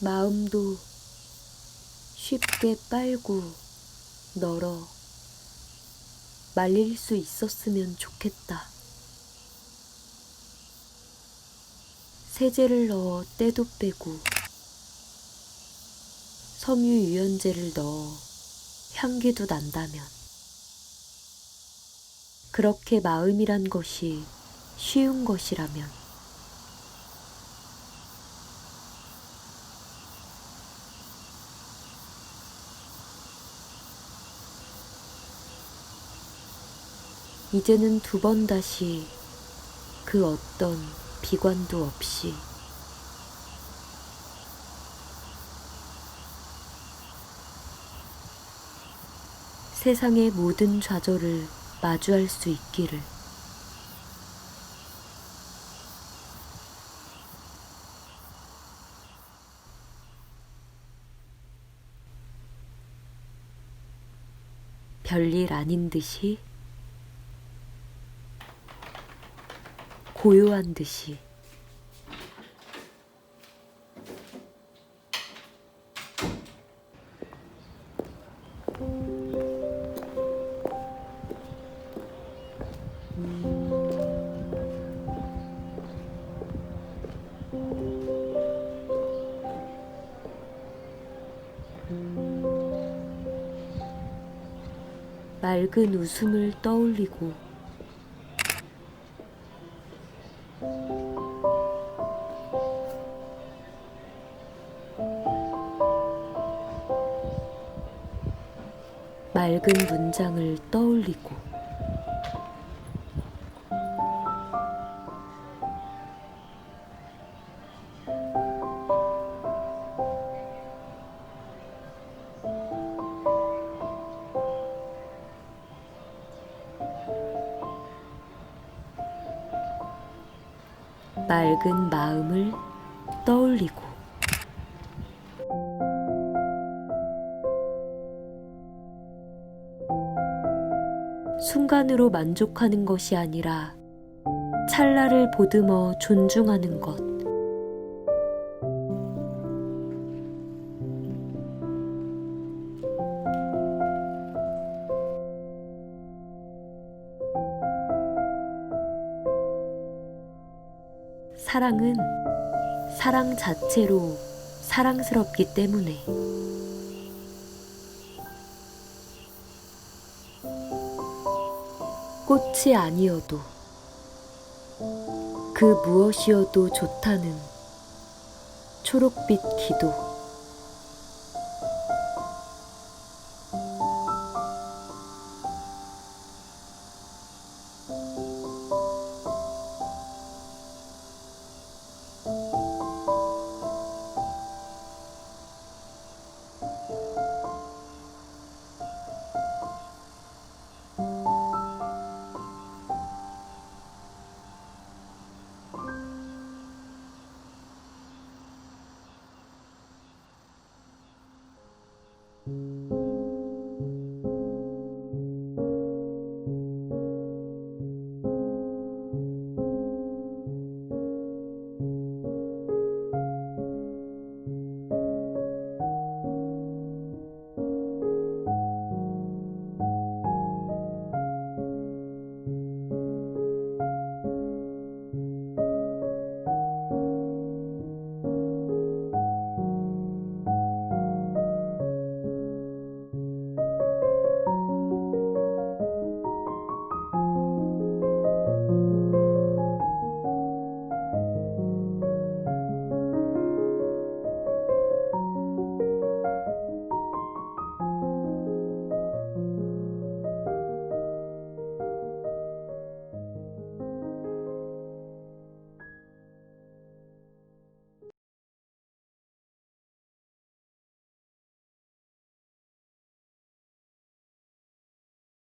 마음도 쉽게 빨고 널어 말릴 수 있었으면 좋겠다. 세제를 넣어 때도 빼고 섬유 유연제를 넣어 향기도 난다면 그렇게 마음이란 것이 쉬운 것이라면 이제는 두 번 다시 그 어떤 비관도 없이. 세상의 모든 좌절을 마주할 수 있기를. 별일 아닌 듯이 고요한 듯이. 맑은 웃음을 떠올리고 맑은 문장을 떠올리고 맑은 마음을 떠올리고 순간으로 만족하는 것이 아니라 찰나를 보듬어 존중하는 것. 사랑은 사랑 자체로 사랑스럽기 때문에 꽃이 아니어도 그 무엇이어도 좋다는 초록빛 기도.